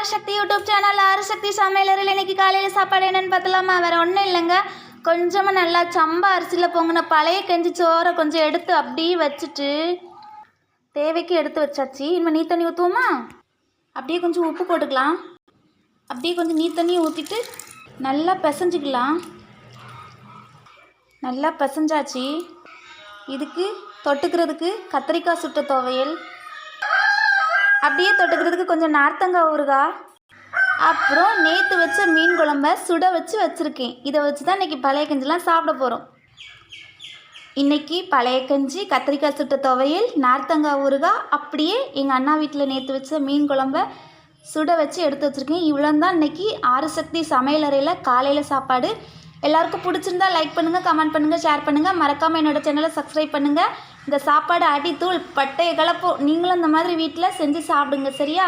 ஆறுசக்தி YouTube channel ஆறுசக்தி சமையலரில் இன்னைக்கு காலையில் சாப்பாடு என்னென்னு பார்த்தலாமா? வேறு ஒன்றும் இல்லைங்க. கொஞ்சமாக நல்லா சம்பா அரிசியில் பொங்கின பழைய கெஞ்சி சோறை கொஞ்சம் எடுத்து அப்படியே வச்சுட்டு தேவைக்கு எடுத்து வச்சாச்சு. இனிமேல் நீ தண்ணி ஊற்றுவோமா அப்படியே கொஞ்சம் உப்பு போட்டுக்கலாம். அப்படியே கொஞ்சம் நீ தண்ணி ஊற்றிட்டு நல்லா பிசைஞ்சிக்கலாம். நல்லா பிசைஞ்சாச்சு. இதுக்கு தொட்டுக்கிறதுக்கு கத்திரிக்காய் சுட்ட துவையல் அப்படியே தொட்டுக்கிறதுக்கு கொஞ்சம் நார்த்தங்காய் ஊறுகாய் அப்புறம் நேற்று வச்ச மீன் குழம்ப சுட வச்சு வச்சுருக்கேன். இதை வச்சு தான் இன்றைக்கி பழைய கஞ்சிலாம் சாப்பிட போகிறோம் இன்றைக்கி பழைய கஞ்சி கத்திரிக்காய் சுட்ட துவையல் நார்த்தங்காய் ஊறுகாய் அப்படியே எங்கள் அண்ணா வீட்டில் நேற்று வச்ச மீன் குழம்ப சுட வச்சு எடுத்து வச்சுருக்கேன். இவ்வளோ தான் இன்றைக்கி ஆறு சக்தி சமையலறையில் காலையில் சாப்பாடு. எல்லாருக்கும் பிடிச்சிருந்தா லைக் பண்ணுங்கள் கமெண்ட் பண்ணுங்கள் ஷேர் பண்ணுங்கள் மறக்காமல் என்னோடய சேனலை சப்ஸ்கிரைப் பண்ணுங்கள் இந்த சாப்பாடு அடித்தூள் பட்டைய கலப்பும் நீங்களும் இந்த மாதிரி வீட்டில் செஞ்சு சாப்பிடுங்க சரியா?